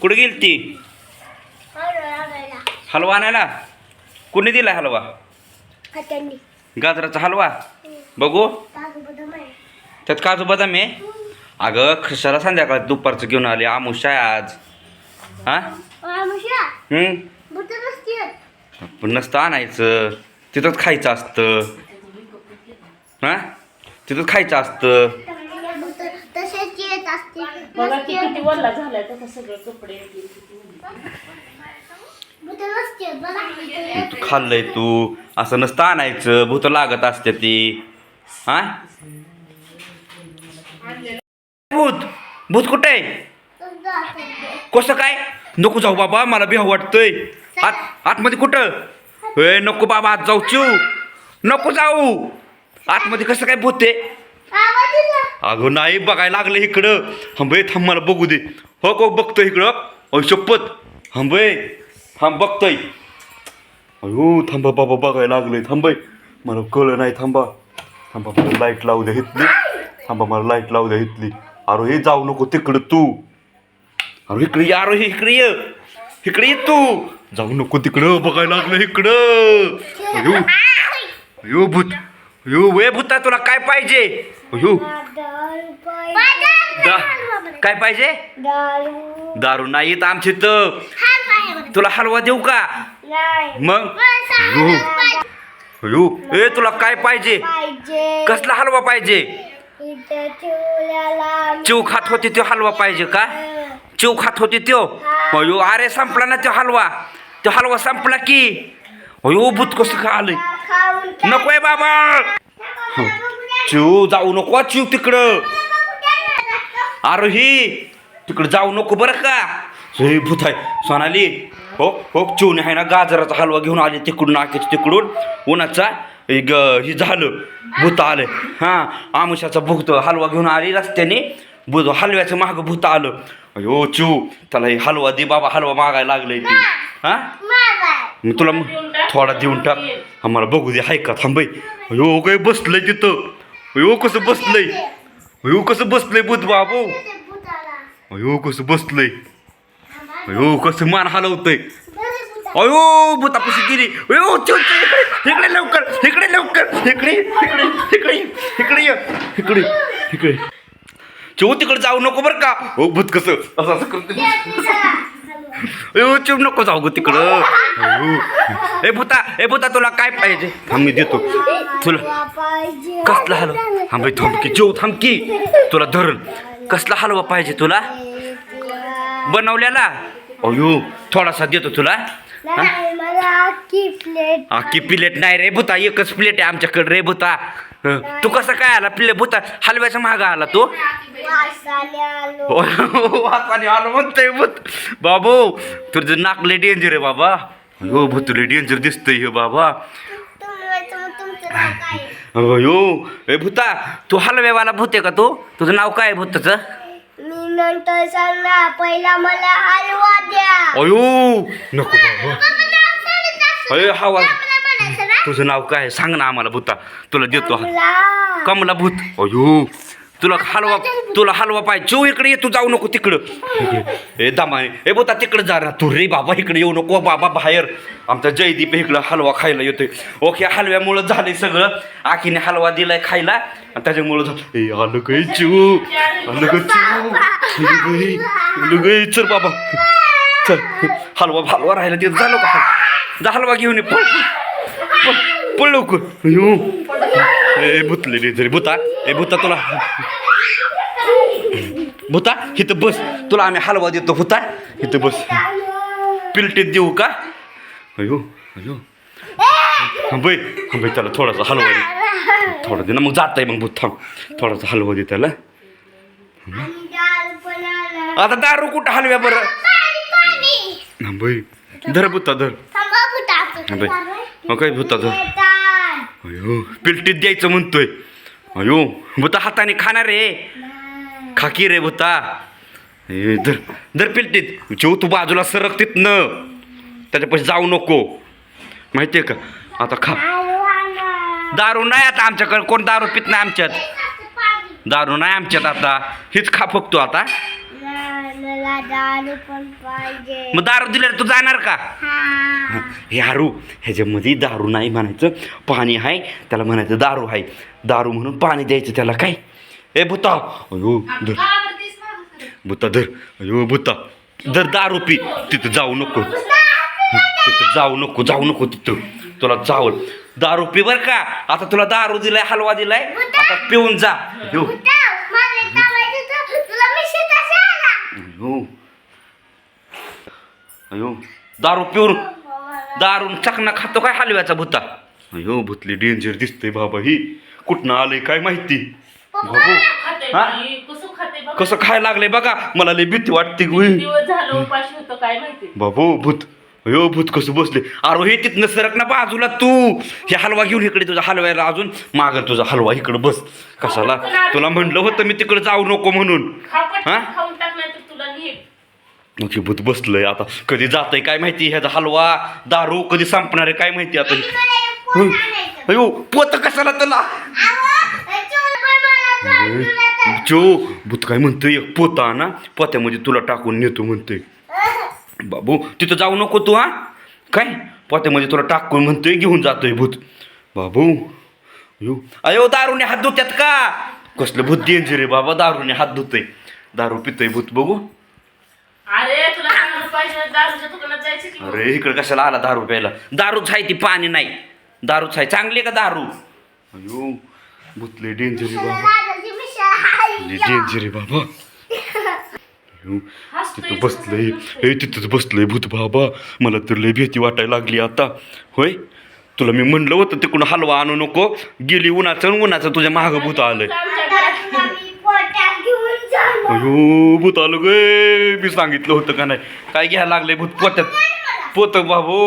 कुठे गेली ती? हलवा आणायला? कुणी दिला हलवा? गाजराचा हलवा? बघू. त्यात काजू बदाम आहे. अगं कशाला संध्याकाळी दुपारचं घेऊन आली आमुषा आहे आज. हा? हम्म? पण नसतं आणायचं. तिथंच खायचं असतं. हा? तिथंच खायचं असतं. बघा की असते किती वल्ला झालाय त्याचा सगळे कपडे. ते किती तू खाल्लंय तू. असं नसतं आणायचं. भूत लागत असते ती. हा? भूत भूत कुठे आहे? कसं काय? नको जाऊ बाबा मला बिहा वाटतंय. आत आतमध्ये कुठं? ए नको बाबा आत जाऊ चिव नको जाऊ. आतमध्ये कसं काय भूत आहे? अगं नाही बघायला लागलं इकडं. हंबे थांब मला बघू दे. हो को बघतोय इकडं. अय शपथ. हंबे थांब बघतोय. अयो थांबा बाबा बघायला लागलंय. थांबय मला कळलं नाही थांबा. थांबा मला लाइट लावू द्या इथली. थांबा मला लाइट लावू द्या इथली. अरे हे जाऊ नको तिकडं तू. अरे इकडे या अरे इकडे ये. इकडे ये तू. जाऊ नको तिकडं बघायला लागलं इकडं. अयो अयो भूत. अयो वे भूता तुला काय पाहिजे? अयो. दा काय पाहिजे? दारू नाही येत आमच्या इथं. तुला हलवा देऊ का? मग? अयो अयो. ए तुला काय पाहिजे? कसला हलवा पाहिजे? चिव खात होती तो हलवा पाहिजे का? चिव खात होती त्यो अयो अरे संपला ना तो हलवा. तो हलवा संपला की. अयो भूत कसं का आलंय खाऊन नकोय बाबा. चिव जाऊ नको चिव तिकडं. अरे ही तिकडं जाऊ नको बरं का? हे भूत आहे. सोनाली हो हो चिवने आहे ना गाजराचा हलवा घेऊन आले तिकडून नाक्याच्या तिकडून. उन्हाचा एक हे झालं भूत आलं. हां आमुषाचा भूत हलवा घेऊन आली रस्त्याने. भूत हलव्याचं मागं भूत आलं. अयो चिव त्याला हे हलवा दे बाबा हलवा मागायला लागलंय ती. हां? मी तुला म- थोडा देऊन टाक. आम्हाला बघू दे हाय का? थांबय अयो काय बसलंय तिथं. अयो कसं बसलंय? अयो कसं बसलंय बुध बाबू? अयो कसं बसलंय? अयो कसं मान हलवतंय? अयो भूतापाशी गेली. अयो चिव, इकडे लवकर इकडे लवकर इकडे इकडे इकडे इकडे ये इकडे इकडे. चिव तिकडे जाऊ नको बरं का? हो भूत कसं? असं असं करते अयो चिव नको जाऊ ग तिकडं. अयो. ए भूता ए भूता तुला काय पाहिजे? आम्ही मी देतो. तुला कसला हलवा? थांब भाई की जेव थांबकी तुला धरण कसला हलवा पाहिजे तुला? बनवलेला? अयो थोडासा देतो तुला. अख्खी प्लेट नाही रे भूता एकच प्लेट आहे आमच्याकडे रे भूता. तू कसं काय आला प्लेट भूता हलव्याचा मागा आला तू? वासाने आलो म्हणतोय भूत. बाबू तुझं नाक लय डेंजर आहे बाबा. हो भूत लय डेंजर दिसतंय हे बाबा. आहे? अयो ए भूता तू हलव्यावाला भूत आहे का तू? तुझं नाव काय आहे भूताचं? मी नंतर सांगणार पहिला मला हलवा द्या. अयो नको बाबा. म्हणायचं ना. तुझं नाव काय आहे? सांग ना आम्हाला भूता. तुला देतो हा-. कमला भूत. अयो. तुला हलवा तुला हलवा पाहिजे. चो इकडे ये तू जाऊ नको तिकडं. हे ए दमाने ए बोता तिकडे जा ना तू. रे बाबा इकडे येऊ नको बाबा बाहेर. आमचा जयदीप इकडं हलवा खायला येतोय. ओके हलव्यामुळं झालंय सगळं. आखीने हलवा दिलाय खायला आणि त्याच्यामुळं झालं ए आलं काय चू. आलं का चू. आलं चल बाबा. चल. हलवा हलवा राहिला तिथं. झालं का जा हलवा घेऊन ये. पळ. पळ, पळ लवकर. अयो. ए भुतलेली तरी भूता. ए भूता तुला. भूता इथं बस. तुला आम्ही हलवा देतो भूता. इथं बस. पिलटीत देऊ का? अयो अयो. हंबई हंबई त्याला थोडासा हलवा दे. थोडा दे ना मग जात आहे मग भूत. थांब. थोडासा हलवा दे त्याला. आता दारू कुठं हलव्या बरं. हंबई धर भूता धर. हंबई मग काय भूता धर. अयो पिलटीत द्यायचं म्हणतोय. अयो भूता हाताने खाणार रे खाकी रे भूता. ए धर धर पिलटीत जेव तू बाजूला सरक तिथनं. त्याच्यापाशी जाऊ नको. माहितीये का? आता खा. दारू नाही आता आमच्याकडे. कोण दारू पित नाही आमच्यात? दारू नाही आमच्यात आता. हीच खा फक्त आता. मला दारू पण पाहिजे. मग दारू दिल्यावर तू जाणार का? हा. हे हारू ह्याच्यामध्ये दारू नाही म्हणायचं पाणी आहे त्याला म्हणायचं दारू आहे. दारू म्हणून पाणी द्यायचं त्याला काय? ए भूता अयो धर. भूता धर. अयो भूता धर दारू पी. तिथं जाऊ नको. तिथं जाऊ नको जाऊ नको तिथं. तुला जावं दारू पी बर का? आता तुला दारू दिलाय हलवा दिलाय. आता पिऊन जा. मला थांबायचं तर तुला मिशी कसा आला अयो. दारू पिऊन दारून चकना खातो काय हलव्याचा भूता? अयो भूतली डेंजर दिसतंय बाबा ही. कुठनं आलंय काय माहिती? हा? कसं खायला लागले बघा? मला लय भीती वाटते बाबू भूत. अयो भूत कसं बसले? अरे हे तिथनं सरक ना बाजूला तू. हे हलवा घेऊन इकडे तुझा हलवायला अजून. माग तुझा हलवा इकडे बस. कशाला? तुला म्हणलं होतं मी तिकडे जाऊ नको म्हणून. हा? भूत बसलंय आता. कधी जातंय काय माहिती? ह्याचा हलवा दारू कधी संपणार आहे काय माहिती आता? अयो पोत कशाला त्याला. जो भूत काय म्हणतोय? एक पोता ना पोत्यामध्ये तुला टाकून नेतो म्हणतोय. बाबू तिथं जाऊ नको तू हा? काय? पोत्यामध्ये तुला टाकून म्हणतोय घेऊन जातोय भूत. बाबू अयो अयो दारूने हात धुत्यात का? कसलं भूत डेंजर आहे बाबा दारूने हात धुतोय. दारू पितोय भूत बघू. अरे तुला चांगलं पाहिजे दारूच्या दुकानात जायचं की अरे इकडे कशाला आला दारू प्यायला? दारूच आहे ती पाणी नाही. दारूच आहे चांगली आहे का दारू? अयो भूतले डेंजर बाबा. डेंजर बाबा. अयो, तिथं बसलंय. हे तिथंच बसलंय भूत बाबा. मला तर लय भीती वाटायला लागली आता. होय? तुला मी म्हणलं होतं तिकडून हलवा आणू नको. गेली उन्हाचं आणि उन्हाचं तुझ्या मागं भूत आलंय आमच्या आता घरात तुला मी पोटात घेऊन जाणार. अयो भूत आलो गे मी सांगितलं होतं का नाही? काय घ्यायला लागलंय भूत पोत्यात? पोत बाबू.